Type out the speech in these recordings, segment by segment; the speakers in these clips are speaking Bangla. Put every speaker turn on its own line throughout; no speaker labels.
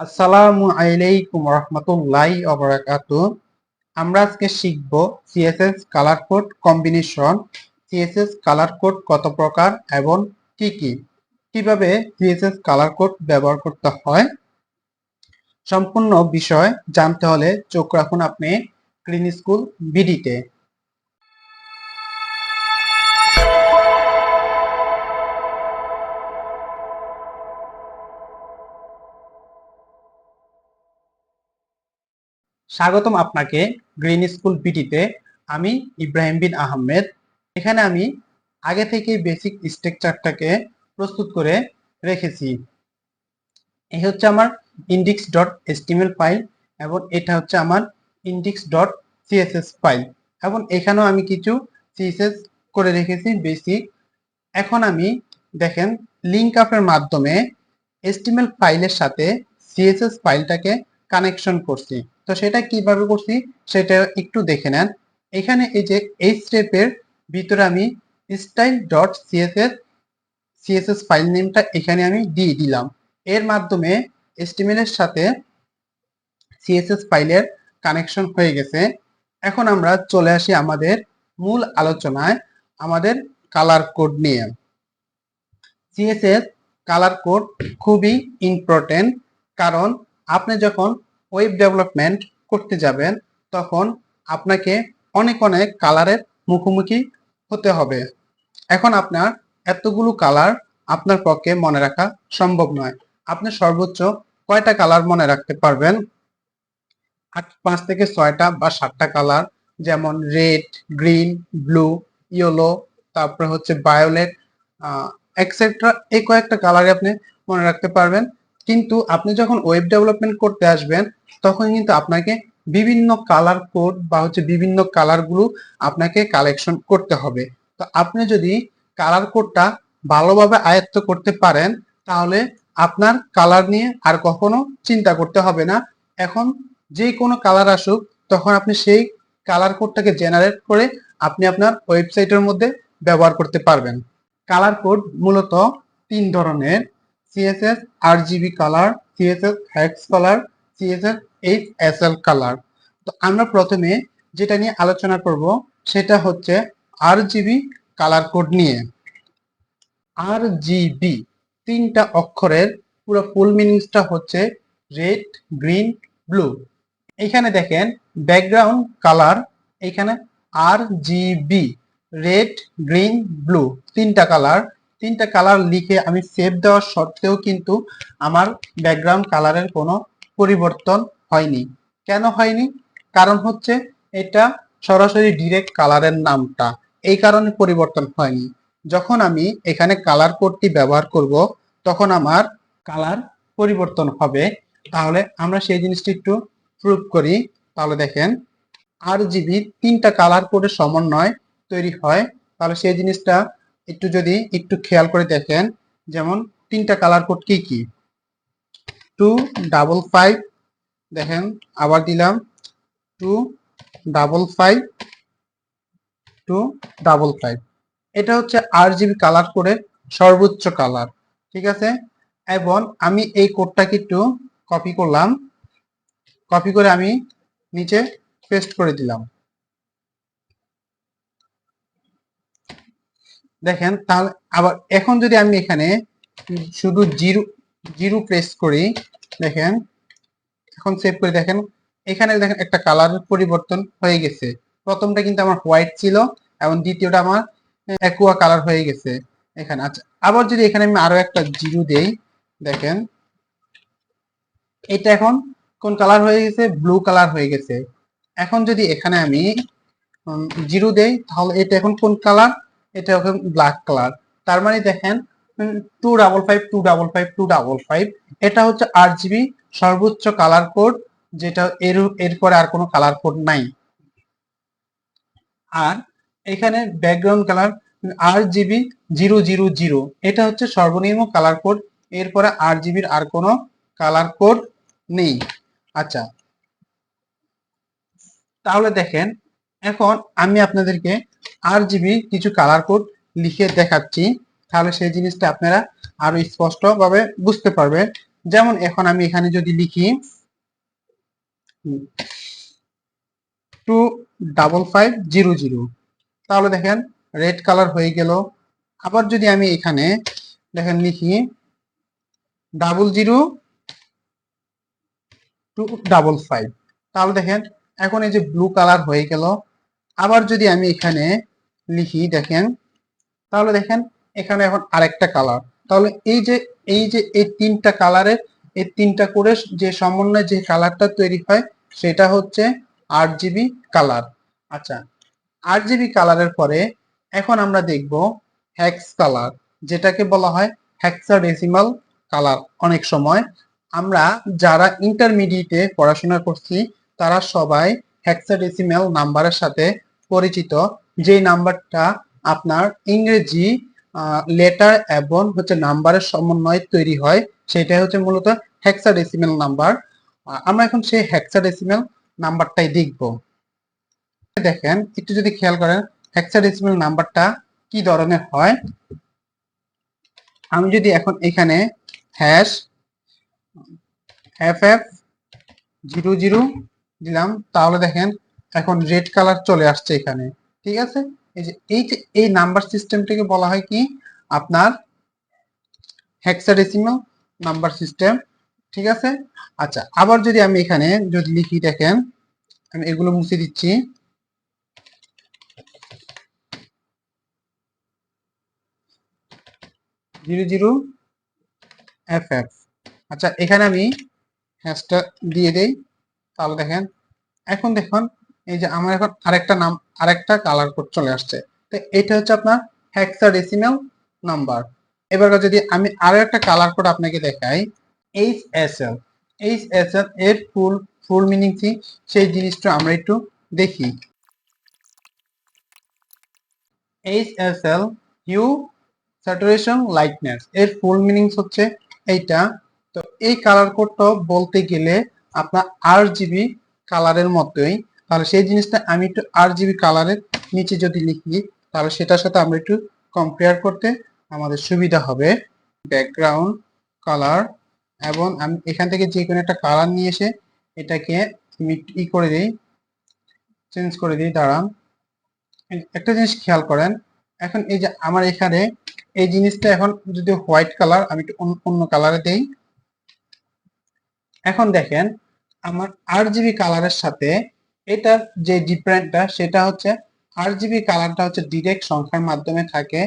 আসসালামু আলাইকুম রহমতুল্লাহি ওবারাকাতু আমরা আজকে শিখব CSS colour code combination CSS colour code কত প্রকার এবং কি কি? কীভাবে সিএসএস কালার কোড ব্যবহার করতে হয়? সম্পূর্ণ বিষয় জানতে হলে চোখ রাখুন আপনি ক্লিন স্কুল বিডিতে। স্বাগতম আপনাকে গ্রিন স্কুল বিটিতে আমি ইব্রাহিম বিন আহমেদ। এখানে আমি আগে থেকে বেসিক স্ট্রাকচারটাকে প্রস্তুত করে রেখেছি। এই হচ্ছে আমার ইন্ডিক্স ডট এসটিএমএল ফাইল এবং এটা হচ্ছে আমার ইন্ডিক্স ডট সিএসএস ফাইল এবং এখানেও আমি কিছু সিএসএস করে রেখেছি বেসিক এখন আমি দেখেন লিঙ্ক আপের মাধ্যমে এসটিএমএল ফাইলের সাথে সিএসএস ফাইলটাকে কানেকশন করছি। তো সেটা কীভাবে করছি সেটা একটু দেখে নেন। এখানে এই যে এই স্টেপের ভিতরে আমি style dot CSS CSS file নেমটা এখানে আমি দিয়ে দিলাম। এর মাধ্যমে এস্টিমেল এর সাথে সিএসএস ফাইলের কানেকশন হয়ে গেছে। এখন আমরা চলে আসি আমাদের মূল আলোচনায়, আমাদের কালার কোড নিয়ে। সিএসএস কালার কোড খুবই ইম্পর্টেন্ট কারণ আপনি যখন ওয়েব ডেভেলপমেন্ট করতে যাবেন, তখন আপনাকে অনেক অনেক কালারের মুখোমুখি হতে হবে। এখন আপনার এতগুলো কালার আপনার পক্ষে মনে রাখা সম্ভব নয়। আপনি সর্বোচ্চ কয়টা কালার মনে রাখতে পারবেন? আট, পাঁচ থেকে ছয়টা বা সাতটা কালার, যেমন রেড, গ্রিন, ব্লু, ইয়েলো, তারপরে হচ্ছে বায়োলেট এক্সেট্রা এই কয়েকটা কালারে আপনি মনে রাখতে পারবেন। কিন্তু আপনি যখন ওয়েব ডেভেলপমেন্ট করতে আসবেন, তখন কিন্তু আপনাকে বিভিন্ন কালার কোড বা হচ্ছে বিভিন্ন কালারগুলো আপনাকে কালেকশন করতে হবে। তো আপনি যদি কালার কোডটা ভালোভাবে আয়ত্ত করতে পারেন, তাহলে আপনার কালার নিয়ে আর কখনো চিন্তা করতে হবে না। এখন যে কোনো কালার আসুক, তখন আপনি সেই কালার কোডটাকে জেনারেট করে আপনি আপনার ওয়েবসাইটের মধ্যে ব্যবহার করতে পারবেন। কালার কোড মূলত তিন ধরনের। CSS RGB colour CSS hex colour CSS H S L colour তো আমরা প্রথমে যেটা নিয়ে আলোচনা করব, সেটা হচ্ছে আরজিবি কালার কোড নিয়ে। আর জিবি তিনটা অক্ষরের পুরো ফুল মিনিংসটা হচ্ছে রেড গ্রিন ব্লু এখানে দেখেন ব্যাকগ্রাউন্ড কালার এখানে R GB red green blue তিনটা কালার তিনটা কালার লিখে আমি সেভ দেওয়ার সত্ত্বেও কিন্তু আমার ব্যাকগ্রাউন্ড কালারের কোনো পরিবর্তন হয়নি। কেন হয়নি? কারণ হচ্ছে এটা সরাসরি ডিরেক্ট কালারের নামটা। এই কারণে পরিবর্তন হয়নি। যখন আমি এখানে কালার কোডটি ব্যবহার করব, তখন আমার কালার পরিবর্তন হবে। তাহলে আমরা সেই জিনিসটি একটু প্রুভ করি। তাহলে দেখেন আর জিবি তিনটা কালার কোডের সমন্বয় তৈরি হয়। তাহলে সেই জিনিসটা একটু যদি একটু খেয়াল করে দেখেন, যেমন তিনটা কালার কোড কি কি? টু ডাবল ফাইভ দেখেন আবার দিলাম two double five two double five এটা হচ্ছে আর জিবি কালার কোডের সর্বোচ্চ কালার ঠিক আছে? এবং আমি এই কোডটাকে একটু কপি করলাম কপি করে আমি নিচে পেস্ট করে দিলাম। দেখেন, তাহলে আবার এখন যদি আমি এখানে শুধু জিরো জিরো প্রেস করি, দেখেন, এখন সেভ করে দেখেন, এখানে দেখেন একটা কালার পরিবর্তন হয়ে গেছে। প্রথমটা কিন্তু আমার হোয়াইট ছিল এবং দ্বিতীয়টা আমার অ্যাকুয়া কালার হয়ে গেছে এখানে। আচ্ছা আবার যদি এখানে আমি আরও একটা জিরো দেই, দেখেন, এটা এখন কোন কালার হয়ে গেছে? ব্লু কালার হয়ে গেছে। এখন যদি এখানে আমি জিরো দেই, তাহলে এটা এখন কোন কালার এটা এখন ব্ল্যাক কালার তার মানে দেখেন two double five two double five two double five এটা হচ্ছে আট জিবি সর্বোচ্চ কালার কোড যেটা এর, এরপরে আর কোনো কালার কোড নাই। আর এখানে background colour R GB zero zero zero এটা হচ্ছে সর্বনিম্ন কালার কোড এরপরে আর জিবির আর কোনো কালার কোড নেই। আচ্ছা তাহলে দেখেন, এখন আমি আপনাদেরকে আর জিবি কিছু কালার কোড লিখে দেখাচ্ছি, তাহলে সেই জিনিসটা আপনারা আরও স্পষ্টভাবে বুঝতে পারবেন। যেমন এখন আমি এখানে যদি লিখি two double five zero zero তাহলে দেখেন রেড কালার হয়ে গেল। আবার যদি আমি এখানে দেখেন লিখি double zero two double five তাহলে দেখেন এখন এই যে ব্লু কালার হয়ে গেল। আবার যদি আমি এখানে লিখি, দেখেন, তাহলে দেখেন, এখানে এখন আরেকটা কালার তাহলে এই যে এই যে এই তিনটা কালারের এই তিনটা করে যে সমন্বয়ে যে কালারটা তৈরি হয়, সেটা হচ্ছে আট জিবি কালার আচ্ছা আট জিবি কালারের পরে এখন আমরা দেখব হ্যাক্স কালার যেটাকে বলা হয় হ্যাক্সা হ্যাক্সাডেসিমাল কালার অনেক সময়। আমরা যারা ইন্টারমিডিয়েটে পড়াশোনা করছি, তারা সবাই হ্যাক্সা হ্যাক্সাডেসিমাল নাম্বারের সাথে পরিচিত যে নাম্বারটা আপনার ইংরেজি লেটার এবং হচ্ছে নাম্বারের সমন্বয়ে তৈরি হয়, সেটাই হচ্ছে মূলত হেক্সাডেসিমাল নাম্বার আমরা এখন সেই হেক্সাডেসিমাল নাম্বারটাই দেখব। দেখেন, একটু যদি খেয়াল করেন হেক্সাডেসিমাল নাম্বারটা কি ধরনের হয়? আমি যদি এখন এখানে hash F F zero zero দিলাম, তাহলে দেখেন এখন রেড কালার চলে আসছে এখানে, ঠিক আছে? এই যে এই যে, এই নাম্বার সিস্টেমটাকে বলা হয় কি? আপনার হেক্সাডেসিমাল নাম্বার সিস্টেম ঠিক আছে? আচ্ছা আবার যদি আমি এখানে যদি লিখি দেখেন, আমি এগুলো মুছে দিচ্ছি। জিরো জিরো এফ এফ আচ্ছা এখানে আমি হ্যাশটা দিয়ে দেই। তাহলে দেখেন, এখন দেখুন এই যে আমার এখন আরেকটা নাম, আরেকটা কালার কোড চলে আসছে। তো এটা হচ্ছে আপনার হেক্সাডেসিমাল নাম্বার এবার যদি আমি আরও একটা কালার কোড আপনাকে দেখাই H S L H S L এর ফুল ফুল মিনিং কি? সেই জিনিসটা আমরা একটু দেখি। H S L hue saturation lightness এর ফুল মিনিংস হচ্ছে এইটা। তো এই কালার কোডটা বলতে গেলে আপনার আর জিবি কালারের মতোই। তাহলে সেই জিনিসটা আমি একটু আর জিবি কালারের নিচে যদি লিখি, তাহলে সেটার সাথে আমরা একটু কম্পেয়ার করতে আমাদের সুবিধা হবে। ব্যাকগ্রাউন্ড কালার এবং আমি এখান থেকে যে কোনো একটা কালার নিয়ে এসে এটাকে আমি ই করে দিই চেঞ্জ করে দিই, দাঁড়ান। একটা জিনিস খেয়াল করেন, এখন এই যে আমার এখানে এই জিনিসটা এখন যদি হোয়াইট কালার আমি একটু অন্য কালারে দেই। এখন দেখেন, আমার আর জিবি কালারের সাথে এটার যে ডিফারেন্টটা সেটা হচ্ছে আর জিবি কালারটা হচ্ছে ডিরেক্ট সংখ্যার মাধ্যমে থাকে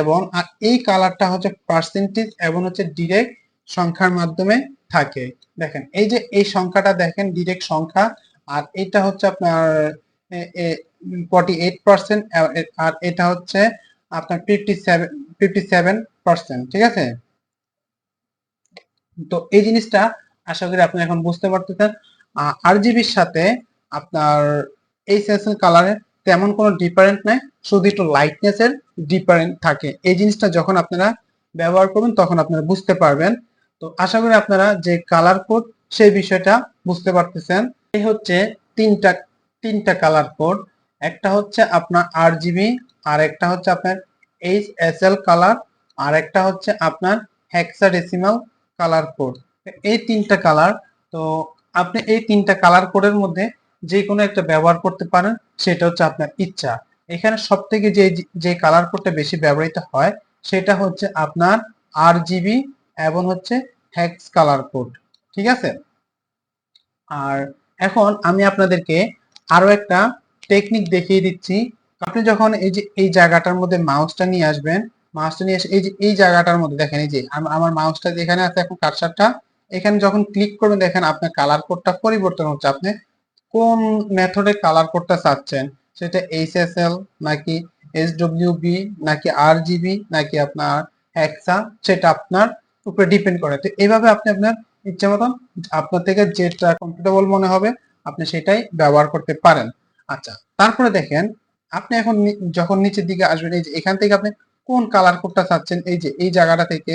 এবং আর এই কালারটা হচ্ছে পার্সেন্টেজ এবং হচ্ছে ডিরেক্ট সংখ্যার মাধ্যমে থাকে। দেখেন, এই যে এই সংখ্যাটা দেখেন ডিরেক্ট সংখ্যা, আর এটা হচ্ছে আপনার ফর্টি এইট পার্সেন্ট আর এটা হচ্ছে আপনার fifty seven fifty seven percent ঠিক আছে? তো এই জিনিসটা আশা করি আপনি এখন বুঝতে পারতেছেন। আর জিবির সাথে আপনার এই সেন্সেল কালারে তেমন কোনো ডিফারেন্ট নাই, শুধু একটু লাইটনেসের ডিফারেন্ট থাকে। এই জিনিসটা যখন আপনারা ব্যবহার করবেন, তখন আপনারা বুঝতে পারবেন। তো আশা করি আপনারা যে কালার কোড সেই বিষয়টা বুঝতে পারতেছেন। এই হচ্ছে তিনটা তিনটা কালার কোড একটা হচ্ছে আপনার আর জিবি আর একটা হচ্ছে আপনার এইচ এস এল কালার আর একটা হচ্ছে আপনার হেক্সাডেসিমাল কালার কোড এই তিনটা কালার তো আপনি এই তিনটা কালার কোডের মধ্যে যে কোনো একটা ব্যবহার করতে পারেন, সেটা হচ্ছে আপনার ইচ্ছা। এখানে সব থেকে যে যে কালার কোডটা বেশি ব্যবহৃত হয়, সেটা হচ্ছে আপনার আর জিবি এবং হচ্ছে হ্যাক্স কালার কোড ঠিক আছে? আর এখন আমি আপনাদেরকে আরও একটা টেকনিক দেখিয়ে দিচ্ছি। আপনি যখন এই যে, এই জায়গাটার মধ্যে মাউসটা নিয়ে আসবেন মাউসটা নিয়ে এসে, এই যে, এই জায়গাটার মধ্যে দেখেন, এই যে আমার মাউসটা যেখানে আছে এখন কার্সারটা এখানে যখন ক্লিক করবেন, দেখেন আপনার কালার কোডটা পরিবর্তন হচ্ছে। আপনি কোন মেথডে কালার কোডটা চাচ্ছেন? সেটা এইচএসএল নাকি এসডব্লিউবি নাকি আরজিবি নাকি আপনার হেক্সা সেটা আপনার উপরে ডিপেন্ড করে। তো এইভাবে আপনি আপনার ইচ্ছে মতন আপনার থেকে যেটা কমফোর্টেবল মনে হবে, আপনি সেটাই ব্যবহার করতে পারেন। আচ্ছা তারপরে দেখেন, আপনি এখন যখন নিচের দিকে আসবেন, এই যে এখান থেকে আপনি কোন কালার কোডটা চাচ্ছেন, এই যে এই জায়গাটা থেকে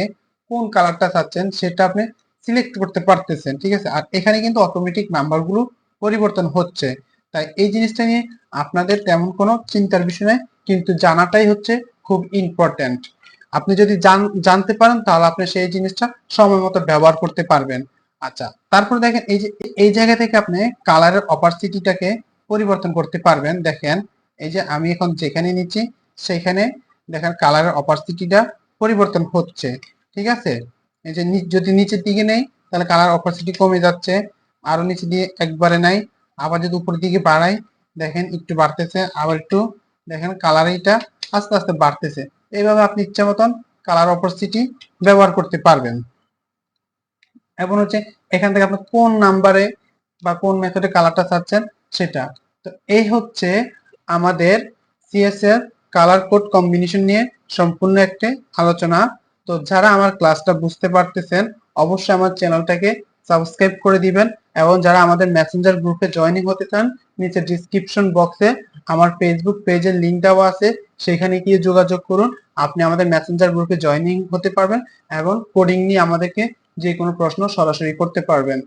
কোন কালারটা চাচ্ছেন, সেটা আপনি সিলেক্ট করতে পারতেছেন, ঠিক আছে? আর এখানে কিন্তু অটোমেটিক নাম্বারগুলো পরিবর্তন হচ্ছে। তাই এই জিনিসটা নিয়ে আপনাদের তেমন কোনো চিন্তার বিষয় নয়, কিন্তু জানাটাই হচ্ছে খুব ইম্পর্ট্যান্ট আপনি যদি জান- জানতে পারেন তাহলে আপনি সেই জিনিসটা সময় মতো ব্যবহার করতে পারবেন। আচ্ছা তারপর দেখেন এই যে, এই জায়গা থেকে আপনি কালারের অপারসিটিটাকে পরিবর্তন করতে পারবেন। দেখেন, এই যে আমি এখন যেখানে নিচ্ছি, সেখানে দেখেন কালারের অপারসিটিটা পরিবর্তন হচ্ছে। ঠিক আছে? এই যে যদি নিচের দিকে নেই, তাহলে কালার অপারসিটি কমে যাচ্ছে। আরও নিচে দিয়ে একবারে নাই, আবার যদি উপরের দিকে বাড়াই, দেখেন একটু বাড়তেছে, আবার একটু, দেখেন কালার এইটা আস্তে আস্তে বাড়তেছে। এইভাবে আপনি ইচ্ছা মতন কালার অপারসিটি ব্যবহার করতে পারবেন। এবং হচ্ছে এখান থেকে আপনি কোন নাম্বারে বা কোন মেথডে কালারটা চাচ্ছেন সেটা। তো এই হচ্ছে আমাদের সিএস এর কালার কোড কম্বিনেশন নিয়ে সম্পূর্ণ একটি আলোচনা। তো যারা আমার ক্লাসটা বুঝতে পারতেছেন, অবশ্যই আমার চ্যানেলটাকে সাবস্ক্রাইব করে দিবেন এবং যারা আমাদের মেসেঞ্জার গ্রুপে জয়েনিং হতে চান, নিচে ডিসক্রিপশন বক্সে আমার ফেসবুক পেজের লিঙ্ক দেওয়া আছে, সেখানে গিয়ে যোগাযোগ করুন। আপনি আমাদের মেসেঞ্জার গ্রুপে জয়েনিং হতে পারবেন এবং কোডিং নিয়ে আমাদেরকে যে কোনো প্রশ্ন সরাসরি করতে পারবেন।